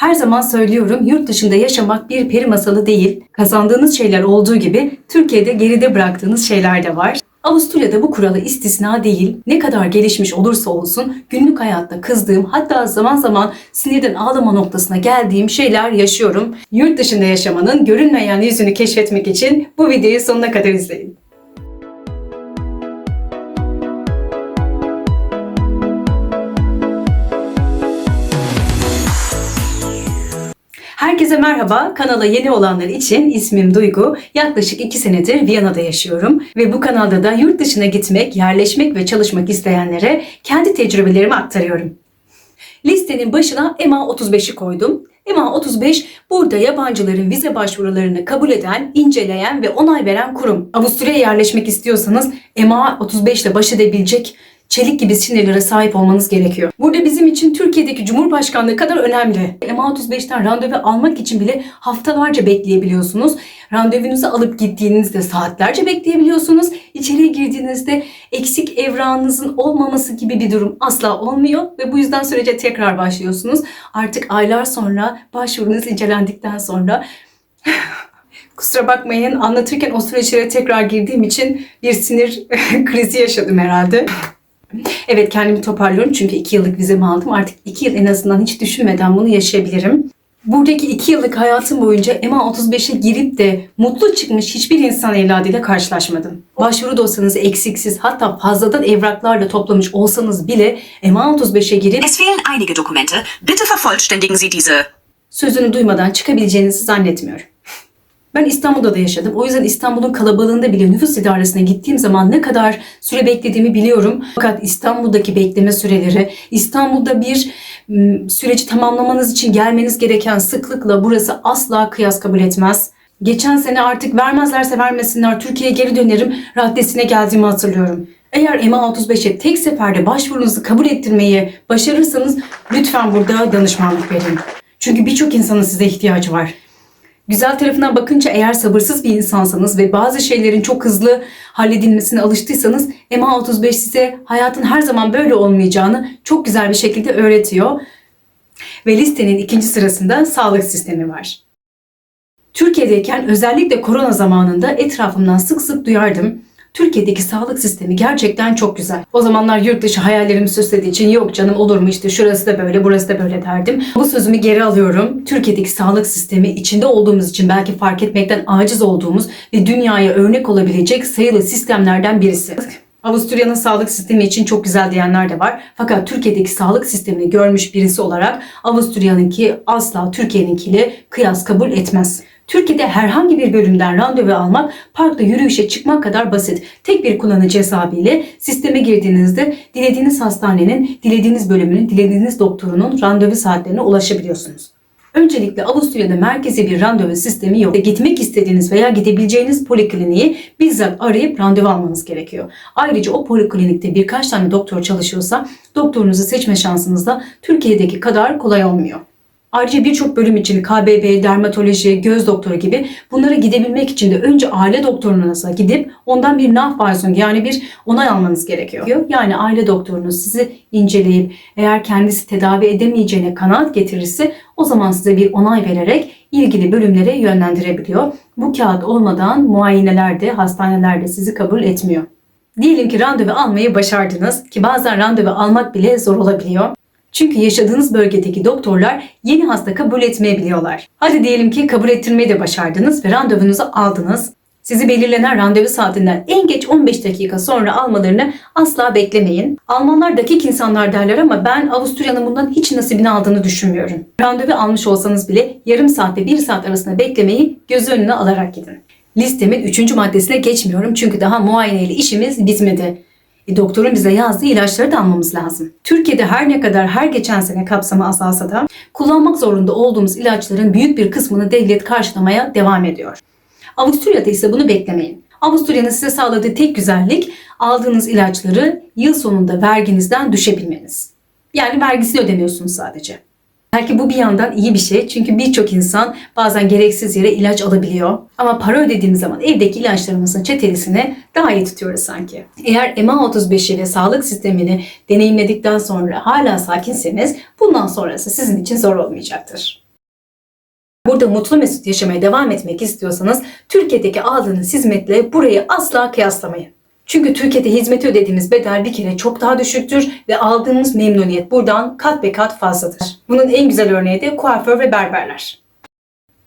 Her zaman söylüyorum yurt dışında yaşamak bir peri masalı değil. Kazandığınız şeyler olduğu gibi Türkiye'de geride bıraktığınız şeyler de var. Avusturya'da bu kuralı istisna değil. Ne kadar gelişmiş olursa olsun günlük hayatta kızdığım hatta zaman zaman sinirden ağlama noktasına geldiğim şeyler yaşıyorum. Yurt dışında yaşamanın görünmeyen yüzünü keşfetmek için bu videoyu sonuna kadar izleyin. Herkese merhaba. Kanala yeni olanlar için ismim Duygu. Yaklaşık 2 senedir Viyana'da yaşıyorum ve bu kanalda da yurt dışına gitmek, yerleşmek ve çalışmak isteyenlere kendi tecrübelerimi aktarıyorum. Listenin başına EMA 35'i koydum. EMA 35 burada yabancıların vize başvurularını kabul eden, inceleyen ve onay veren kurum. Avusturya'ya yerleşmek istiyorsanız EMA 35 ile baş edebilecek çelik gibi sinirlere sahip olmanız gerekiyor. Burada bizim için Türkiye'deki Cumhurbaşkanlığı kadar önemli. MA35'ten randevu almak için bile haftalarca bekleyebiliyorsunuz. Randevunuzu alıp gittiğinizde saatlerce bekleyebiliyorsunuz. İçeriye girdiğinizde eksik evrağınızın olmaması gibi bir durum asla olmuyor ve bu yüzden sürece tekrar başlıyorsunuz. Artık aylar sonra başvurunuz incelendikten sonra Kusura bakmayın anlatırken o süreçlere tekrar girdiğim için bir sinir krizi yaşadım herhalde. Evet kendimi toparlıyorum çünkü 2 yıllık vizemi aldım. Artık 2 yıl en azından hiç düşünmeden bunu yaşayabilirim. Buradaki 2 yıllık hayatım boyunca MA35'e girip de mutlu çıkmış hiçbir insan evladıyla karşılaşmadım. Başvuru dosyanızı eksiksiz hatta fazladan evraklarla toplamış olsanız bile MA35'e girip Es fehlen einige Dokumente. Bitte vervollständigen Sie diese. sözünü duymadan çıkabileceğinizi zannetmiyorum. Ben İstanbul'da da yaşadım. O yüzden İstanbul'un kalabalığında bile nüfus idaresine gittiğim zaman ne kadar süre beklediğimi biliyorum. Fakat İstanbul'daki bekleme süreleri, İstanbul'da bir süreci tamamlamanız için gelmeniz gereken sıklıkla burası asla kıyas kabul etmez. Geçen sene artık vermezlerse vermesinler Türkiye'ye geri dönerim raddesine geldiğimi hatırlıyorum. Eğer EMA 35'e tek seferde başvurunuzu kabul ettirmeyi başarırsanız lütfen burada danışmanlık verin. Çünkü birçok insanın size ihtiyacı var. Güzel tarafından bakınca eğer sabırsız bir insansanız ve bazı şeylerin çok hızlı halledilmesine alıştıysanız MA35 size hayatın her zaman böyle olmayacağını çok güzel bir şekilde öğretiyor. Ve listenin ikinci sırasında sağlık sistemi var. Türkiye'deyken özellikle korona zamanında etrafımdan sık sık duyardım. Türkiye'deki sağlık sistemi gerçekten çok güzel. O zamanlar yurt dışı hayallerimi süslediği için yok canım olur mu işte şurası da böyle burası da böyle derdim. Bu sözümü geri alıyorum. Türkiye'deki sağlık sistemi içinde olduğumuz için belki fark etmekten aciz olduğumuz ve dünyaya örnek olabilecek sayılı sistemlerden birisi. Avusturya'nın sağlık sistemi için çok güzel diyenler de var. Fakat Türkiye'deki sağlık sistemini görmüş birisi olarak Avusturya'nınki asla Türkiye'ninkiyle kıyas kabul etmez. Türkiye'de herhangi bir bölümden randevu almak parkta yürüyüşe çıkmak kadar basit. Tek bir kullanıcı hesabı ile sisteme girdiğinizde dilediğiniz hastanenin, dilediğiniz bölümünün, dilediğiniz doktorunun randevu saatlerine ulaşabiliyorsunuz. Öncelikle Avusturya'da merkezi bir randevu sistemi yok. Gitmek istediğiniz veya gidebileceğiniz polikliniği bizzat arayıp randevu almanız gerekiyor. Ayrıca o poliklinikte birkaç tane doktor çalışıyorsa doktorunuzu seçme şansınız da Türkiye'deki kadar kolay olmuyor. Ayrıca birçok bölüm için KBB, dermatoloji, göz doktoru gibi bunlara gidebilmek için de önce aile doktorunuza gidip ondan bir Nachweisung yani bir onay almanız gerekiyor. Yani aile doktorunuz sizi inceleyip eğer kendisi tedavi edemeyeceğine kanaat getirirse o zaman size bir onay vererek ilgili bölümlere yönlendirebiliyor. Bu kağıt olmadan muayenelerde, hastanelerde sizi kabul etmiyor. Diyelim ki randevu almayı başardınız ki bazen randevu almak bile zor olabiliyor. Çünkü yaşadığınız bölgedeki doktorlar yeni hasta kabul etmeyebiliyorlar. Hadi diyelim ki kabul ettirmeyi de başardınız ve randevunuzu aldınız. Sizi belirlenen randevu saatinden en geç 15 dakika sonra almalarını asla beklemeyin. Almanlar dakik insanlar derler ama ben Avusturya'nın bundan hiç nasibini aldığını düşünmüyorum. Randevu almış olsanız bile yarım saat ve 1 saat arasında beklemeyi göz önüne alarak gidin. Listemin 3. maddesine geçmiyorum çünkü daha muayeneyle işimiz bitmedi. E, doktorun bize yazdığı ilaçları da almamız lazım. Türkiye'de her ne kadar her geçen sene kapsamı azalsa da kullanmak zorunda olduğumuz ilaçların büyük bir kısmını devlet karşılamaya devam ediyor. Avusturya'da ise bunu beklemeyin. Avusturya'nın size sağladığı tek güzellik aldığınız ilaçları yıl sonunda verginizden düşebilmeniz. Yani vergisini ödemiyorsunuz sadece. Belki bu bir yandan iyi bir şey çünkü birçok insan bazen gereksiz yere ilaç alabiliyor. Ama para ödediğimiz zaman evdeki ilaçlarımızın çetelisini daha iyi tutuyoruz sanki. Eğer MA35'i ve sağlık sistemini deneyimledikten sonra hala sakinseniz bundan sonrası sizin için zor olmayacaktır. Burada mutlu mesut yaşamaya devam etmek istiyorsanız Türkiye'deki aldığınız hizmetle burayı asla kıyaslamayın. Çünkü Türkiye'de hizmeti ödediğimiz bedel bir kere çok daha düşüktür ve aldığımız memnuniyet buradan kat be kat fazladır. Bunun en güzel örneği de kuaför ve berberler.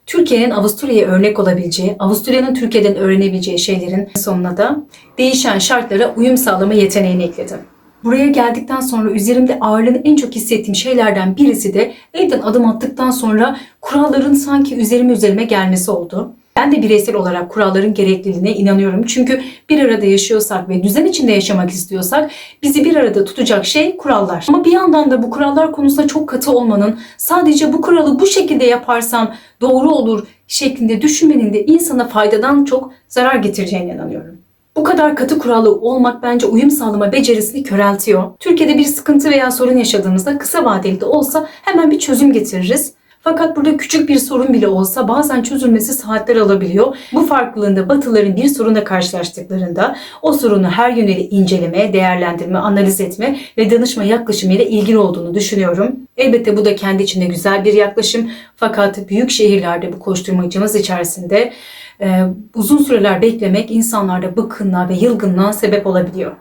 Türkiye'nin Avusturya'ya örnek olabileceği, Avusturya'nın Türkiye'den öğrenebileceği şeylerin sonuna da değişen şartlara uyum sağlama yeteneğini ekledim. Buraya geldikten sonra üzerimde ağırlığını en çok hissettiğim şeylerden birisi de evden adım attıktan sonra kuralların sanki üzerime üzerime gelmesi oldu. Ben de bireysel olarak kuralların gerekliliğine inanıyorum. Çünkü bir arada yaşıyorsak ve düzen içinde yaşamak istiyorsak bizi bir arada tutacak şey kurallar. Ama bir yandan da bu kurallar konusunda çok katı olmanın sadece bu kuralı bu şekilde yaparsam doğru olur şeklinde düşünmenin de insana faydadan çok zarar getireceğine inanıyorum. Bu kadar katı kurallı olmak bence uyum sağlama becerisini köreltiyor. Türkiye'de bir sıkıntı veya sorun yaşadığımızda kısa vadeli de olsa hemen bir çözüm getiririz. Fakat burada küçük bir sorun bile olsa bazen çözülmesi saatler alabiliyor. Bu farklılığında batıların bir sorunla karşılaştıklarında o sorunu her yönüyle inceleme, değerlendirme, analiz etme ve danışma yaklaşımıyla ilgili olduğunu düşünüyorum. Elbette bu da kendi içinde güzel bir yaklaşım. Fakat büyük şehirlerde bu koşturmacamız içerisinde e, uzun süreler beklemek insanlarda bıkkınlığa ve yılgınlığa sebep olabiliyor.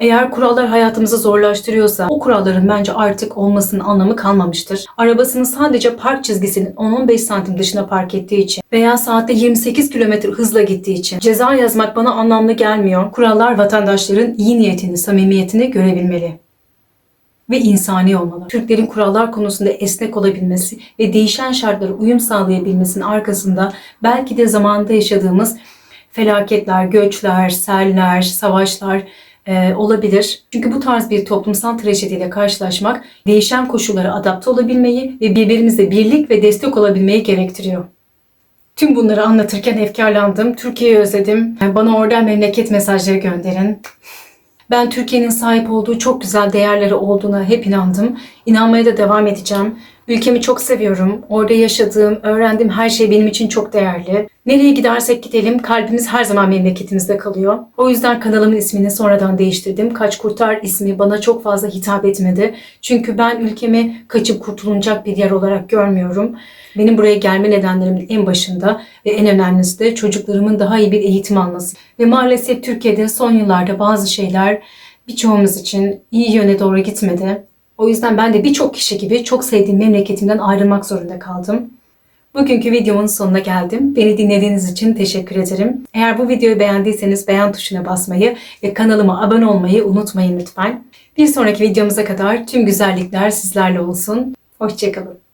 Eğer kurallar hayatımızı zorlaştırıyorsa o kuralların bence artık olmasının anlamı kalmamıştır. Arabasını sadece park çizgisinin 10-15 santim dışına park ettiği için veya saatte 28 kilometre hızla gittiği için ceza yazmak bana anlamlı gelmiyor. Kurallar vatandaşların iyi niyetini, samimiyetini görebilmeli ve insani olmalı. Türklerin kurallar konusunda esnek olabilmesi ve değişen şartlara uyum sağlayabilmesinin arkasında belki de zamanında yaşadığımız felaketler, göçler, seller, savaşlar e, olabilir. Çünkü bu tarz bir toplumsal trajediyle karşılaşmak değişen koşullara adapte olabilmeyi ve birbirimizle birlik ve destek olabilmeyi gerektiriyor. Tüm bunları anlatırken efkarlandım. Türkiye'yi özledim. Bana oradan memleket mesajları gönderin. Ben Türkiye'nin sahip olduğu çok güzel değerleri olduğuna hep inandım. İnanmaya da devam edeceğim. Ülkemi çok seviyorum. Orada yaşadığım, öğrendiğim her şey benim için çok değerli. Nereye gidersek gidelim kalbimiz her zaman memleketimizde kalıyor. O yüzden kanalımın ismini sonradan değiştirdim. Kaç Kurtar ismi bana çok fazla hitap etmedi. Çünkü ben ülkemi kaçıp kurtulunacak bir yer olarak görmüyorum. Benim buraya gelme nedenlerimin en başında ve en önemlisi de çocuklarımın daha iyi bir eğitim alması. Ve maalesef Türkiye'de son yıllarda bazı şeyler birçoğumuz için iyi yöne doğru gitmedi. O yüzden ben de birçok kişi gibi çok sevdiğim memleketimden ayrılmak zorunda kaldım. Bugünkü videomun sonuna geldim. Beni dinlediğiniz için teşekkür ederim. Eğer bu videoyu beğendiyseniz beğen tuşuna basmayı ve kanalıma abone olmayı unutmayın lütfen. Bir sonraki videomuza kadar tüm güzellikler sizlerle olsun. Hoşçakalın.